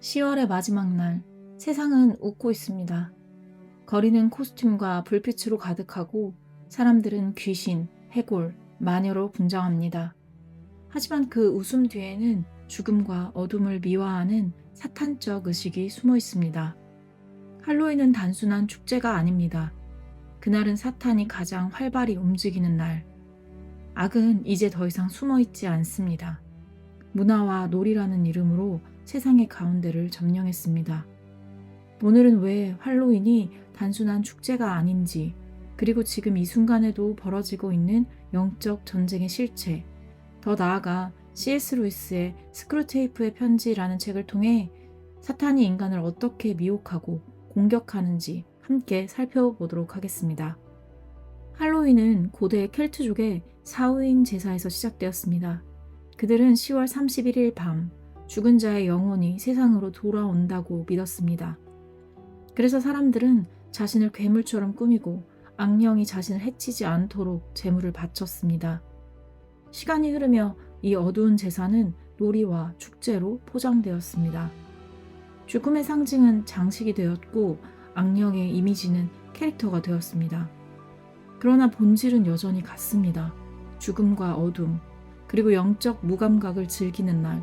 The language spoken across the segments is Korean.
10월의 마지막 날, 세상은 웃고 있습니다. 거리는 코스튬과 불빛으로 가득하고 사람들은 귀신, 해골, 마녀로 분장합니다. 하지만 그 웃음 뒤에는 죽음과 어둠을 미화하는 사탄적 의식이 숨어 있습니다. 할로윈은 단순한 축제가 아닙니다. 그날은 사탄이 가장 활발히 움직이는 날. 악은 이제 더 이상 숨어 있지 않습니다. 문화와 놀이라는 이름으로 세상의 가운데를 점령했습니다. 오늘은 왜 할로윈이 단순한 축제가 아닌지, 그리고 지금 이 순간에도 벌어지고 있는 영적 전쟁의 실체, 더 나아가 C.S. 루이스의 스크루테이프의 편지라는 책을 통해 사탄이 인간을 어떻게 미혹하고 공격하는지 함께 살펴보도록 하겠습니다. 할로윈은 고대 켈트족의 사우인 제사에서 시작되었습니다. 그들은 10월 31일 밤 죽은 자의 영혼이 세상으로 돌아온다고 믿었습니다. 그래서 사람들은 자신을 괴물처럼 꾸미고 악령이 자신을 해치지 않도록 제물을 바쳤습니다. 시간이 흐르며 이 어두운 제사는 놀이와 축제로 포장되었습니다. 죽음의 상징은 장식이 되었고 악령의 이미지는 캐릭터가 되었습니다. 그러나 본질은 여전히 같습니다. 죽음과 어둠, 그리고 영적 무감각을 즐기는 날,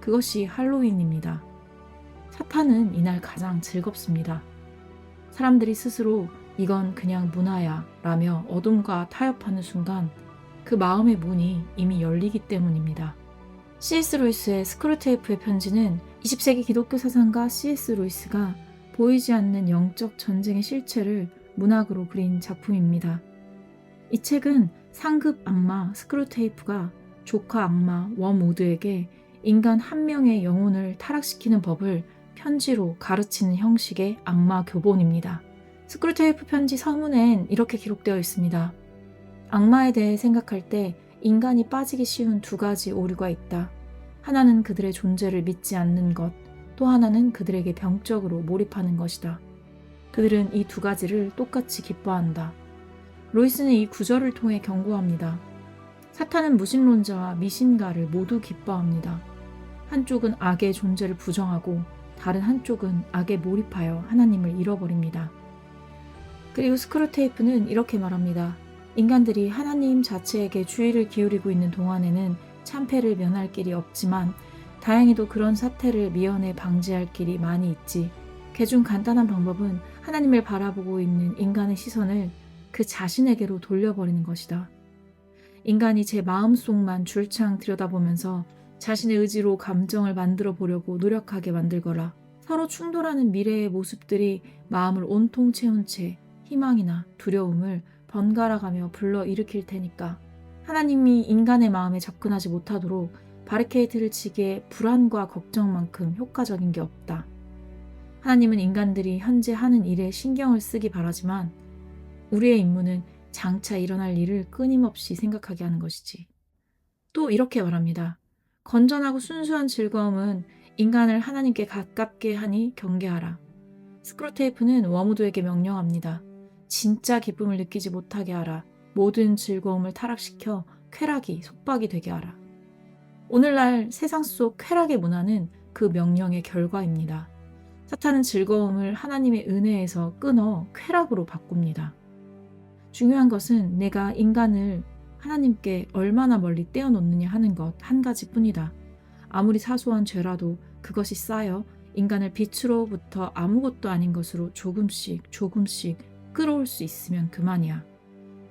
그것이 할로윈입니다. 사탄은 이날 가장 즐겁습니다. 사람들이 스스로 이건 그냥 문화야 라며 어둠과 타협하는 순간 그 마음의 문이 이미 열리기 때문입니다. C.S. 루이스의 스크루테이프의 편지는 20세기 기독교 사상가 C.S. 루이스가 보이지 않는 영적 전쟁의 실체를 문학으로 그린 작품입니다. 이 책은 상급 악마 스크루테이프가 조카 악마 웜우드에게 인간 한 명의 영혼을 타락시키는 법을 편지로 가르치는 형식의 악마 교본입니다. 스크루테이프 편지 서문엔 이렇게 기록되어 있습니다. 악마에 대해 생각할 때 인간이 빠지기 쉬운 두 가지 오류가 있다. 하나는 그들의 존재를 믿지 않는 것, 또 하나는 그들에게 병적으로 몰입하는 것이다. 그들은 이 두 가지를 똑같이 기뻐한다. 로이스는 이 구절을 통해 경고합니다. 사탄은 무신론자와 미신가를 모두 기뻐합니다. 한쪽은 악의 존재를 부정하고 다른 한쪽은 악에 몰입하여 하나님을 잃어버립니다. 그리고 스크루테이프는 이렇게 말합니다. 인간들이 하나님 자체에게 주의를 기울이고 있는 동안에는 참패를 면할 길이 없지만 다행히도 그런 사태를 미연에 방지할 길이 많이 있지. 개중 간단한 방법은 하나님을 바라보고 있는 인간의 시선을 그 자신에게로 돌려버리는 것이다. 인간이 제 마음속만 줄창 들여다보면서 자신의 의지로 감정을 만들어 보려고 노력하게 만들거라. 서로 충돌하는 미래의 모습들이 마음을 온통 채운 채 희망이나 두려움을 번갈아가며 불러 일으킬 테니까 하나님이 인간의 마음에 접근하지 못하도록 바리케이트를 치기에 불안과 걱정만큼 효과적인 게 없다. 하나님은 인간들이 현재 하는 일에 신경을 쓰기 바라지만 우리의 임무는 장차 일어날 일을 끊임없이 생각하게 하는 것이지. 또 이렇게 말합니다. 건전하고 순수한 즐거움은 인간을 하나님께 가깝게 하니 경계하라. 스크루테이프는 워무드에게 명령합니다. 진짜 기쁨을 느끼지 못하게 하라. 모든 즐거움을 타락시켜 쾌락이 속박이 되게 하라. 오늘날 세상 속 쾌락의 문화는 그 명령의 결과입니다. 사탄은 즐거움을 하나님의 은혜에서 끊어 쾌락으로 바꿉니다. 중요한 것은 내가 인간을 하나님께 얼마나 멀리 떼어놓느냐 하는 것 한 가지 뿐이다. 아무리 사소한 죄라도 그것이 쌓여 인간을 빛으로부터 아무것도 아닌 것으로 조금씩 조금씩 끌어올 수 있으면 그만이야.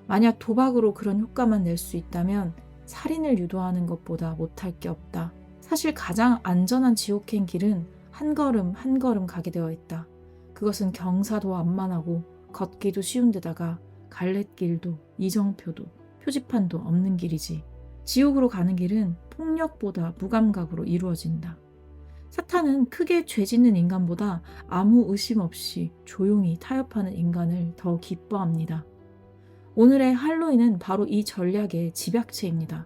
만약 도박으로 그런 효과만 낼 수 있다면 살인을 유도하는 것보다 못할 게 없다. 사실 가장 안전한 지옥행 길은 한 걸음 한 걸음 가게 되어 있다. 그것은 경사도 완만하고 걷기도 쉬운 데다가 갈래길도 이정표도 표지판도 없는 길이지. 지옥으로 가는 길은 폭력보다 무감각으로 이루어진다. 사탄은 크게 죄 짓는 인간보다 아무 의심 없이 조용히 타협하는 인간을 더 기뻐합니다. 오늘의 할로윈은 바로 이 전략의 집약체입니다.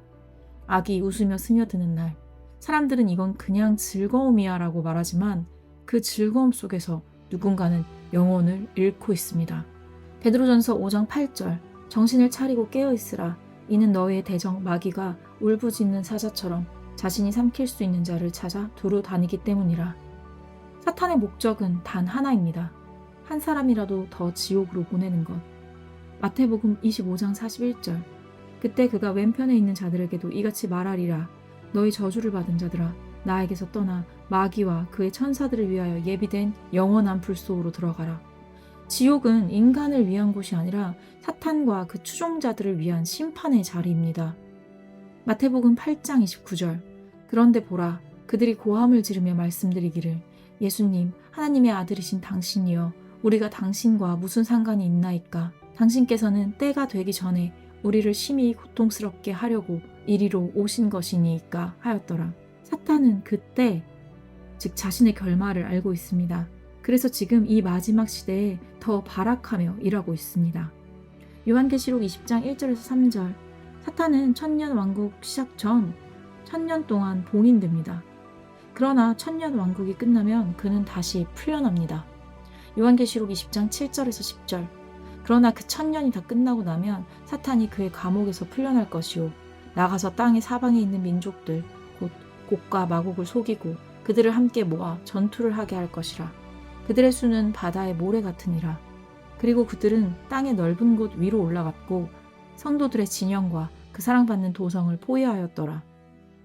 악이 웃으며 스며드는 날, 사람들은 이건 그냥 즐거움이야 라고 말하지만 그 즐거움 속에서 누군가는 영혼을 잃고 있습니다. 베드로전서 5장 8절 정신을 차리고 깨어 있으라 이는 너희의 대적 마귀가 울부짖는 사자처럼 자신이 삼킬 수 있는 자를 찾아 두루 다니기 때문이라. 사탄의 목적은 단 하나입니다. 한 사람이라도 더 지옥으로 보내는 것. 마태복음 25장 41절. 그때 그가 왼편에 있는 자들에게도 이같이 말하리라. 너희 저주를 받은 자들아, 나에게서 떠나 마귀와 그의 천사들을 위하여 예비된 영원한 불 속으로 들어가라. 지옥은 인간을 위한 곳이 아니라 사탄과 그 추종자들을 위한 심판의 자리입니다. 마태복음 8장 29절. 그런데 보라, 그들이 고함을 지르며 말씀드리기를 예수님, 하나님의 아들이신 당신이여, 우리가 당신과 무슨 상관이 있나이까? 당신께서는 때가 되기 전에 우리를 심히 고통스럽게 하려고 이리로 오신 것이니까 하였더라. 사탄은 그때, 즉 자신의 결말을 알고 있습니다. 그래서 지금 이 마지막 시대에 더 발악하며 일하고 있습니다. 요한계시록 20장 1절에서 3절. 사탄은 천년 왕국 시작 전 천년 동안 봉인됩니다. 그러나 천년 왕국이 끝나면 그는 다시 풀려납니다. 요한계시록 20장 7절에서 10절. 그러나 그 천년이 다 끝나고 나면 사탄이 그의 감옥에서 풀려날 것이요. 나가서 땅의 사방에 있는 민족들, 곧 곡과 마곡을 속이고 그들을 함께 모아 전투를 하게 할 것이라. 그들의 수는 바다의 모래 같으니라. 그리고 그들은 땅의 넓은 곳 위로 올라갔고 성도들의 진영과 그 사랑받는 도성을 포위하였더라.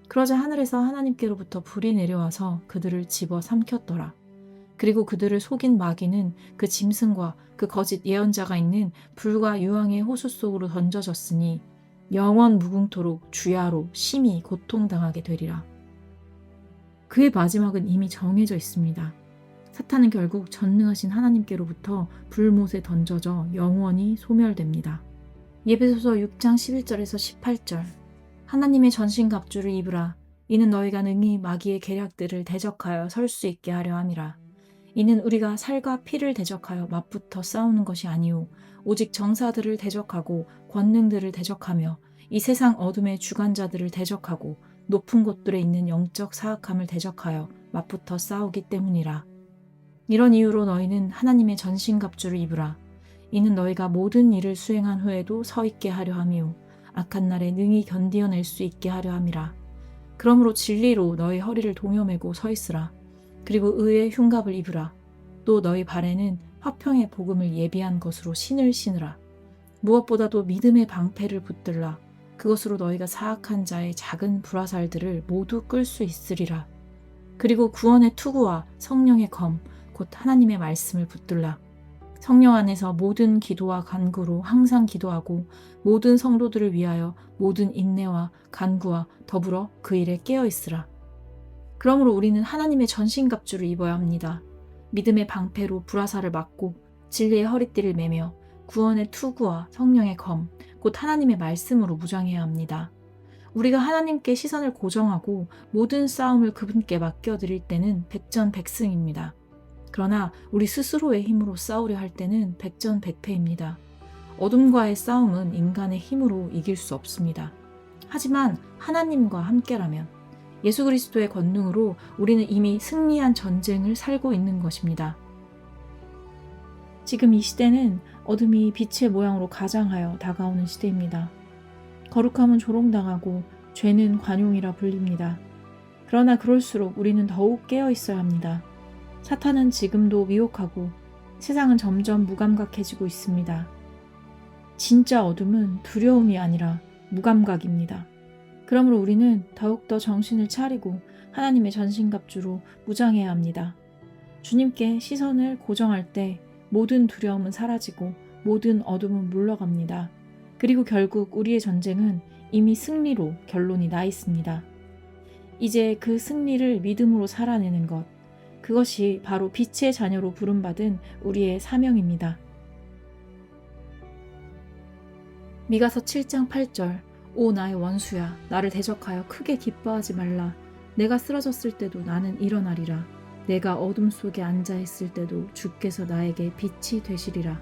그러자 하늘에서 하나님께로부터 불이 내려와서 그들을 집어 삼켰더라. 그리고 그들을 속인 마귀는 그 짐승과 그 거짓 예언자가 있는 불과 유황의 호수 속으로 던져졌으니 영원 무궁토록 주야로 심히 고통당하게 되리라. 그의 마지막은 이미 정해져 있습니다. 사탄은 결국 전능하신 하나님께로부터 불못에 던져져 영원히 소멸됩니다. 예배소서 6장 11절에서 18절. 하나님의 전신 갑주를 입으라. 이는 너희가 능히 마귀의 계략들을 대적하여 설 수 있게 하려 함이라. 이는 우리가 살과 피를 대적하여 맞붙어 싸우는 것이 아니오. 오직 정사들을 대적하고 권능들을 대적하며 이 세상 어둠의 주관자들을 대적하고 높은 곳들에 있는 영적 사악함을 대적하여 맞붙어 싸우기 때문이라 이런 이유로 너희는 하나님의 전신갑주를 입으라. 이는 너희가 모든 일을 수행한 후에도 서 있게 하려 함이요. 악한 날에 능히 견디어낼 수 있게 하려 함이라. 그러므로 진리로 너희 허리를 동여매고 서 있으라. 그리고 의의 흉갑을 입으라. 또 너희 발에는 화평의 복음을 예비한 것으로 신을 신으라. 무엇보다도 믿음의 방패를 붙들라. 그것으로 너희가 사악한 자의 작은 불화살들을 모두 끌 수 있으리라. 그리고 구원의 투구와 성령의 검 곧 하나님의 말씀을 붙들라 성령 안에서 모든 기도와 간구로 항상 기도하고 모든 성도들을 위하여 모든 인내와 간구와 더불어 그 일에 깨어 있으라. 그러므로 우리는 하나님의 전신갑주를 입어야 합니다. 믿음의 방패로 불화살을 맞고 진리의 허리띠를 매며 구원의 투구와 성령의 검, 곧 하나님의 말씀으로 무장해야 합니다. 우리가 하나님께 시선을 고정하고 모든 싸움을 그분께 맡겨드릴 때는 백전백승입니다. 그러나 우리 스스로의 힘으로 싸우려 할 때는 백전백패입니다. 어둠과의 싸움은 인간의 힘으로 이길 수 없습니다. 하지만 하나님과 함께라면 예수 그리스도의 권능으로 우리는 이미 승리한 전쟁을 살고 있는 것입니다. 지금 이 시대는 어둠이 빛의 모양으로 가장하여 다가오는 시대입니다. 거룩함은 조롱당하고 죄는 관용이라 불립니다. 그러나 그럴수록 우리는 더욱 깨어 있어야 합니다. 사탄은 지금도 미혹하고 세상은 점점 무감각해지고 있습니다. 진짜 어둠은 두려움이 아니라 무감각입니다. 그러므로 우리는 더욱더 정신을 차리고 하나님의 전신갑주로 무장해야 합니다. 주님께 시선을 고정할 때 모든 두려움은 사라지고 모든 어둠은 물러갑니다. 그리고 결국 우리의 전쟁은 이미 승리로 결론이 나 있습니다. 이제 그 승리를 믿음으로 살아내는 것, 그것이 바로 빛의 자녀로 부름받은 우리의 사명입니다. 미가서 7장 8절 오 나의 원수야 나를 대적하여 크게 기뻐하지 말라. 내가 쓰러졌을 때도 나는 일어나리라. 내가 어둠 속에 앉아 있을 때도 주께서 나에게 빛이 되시리라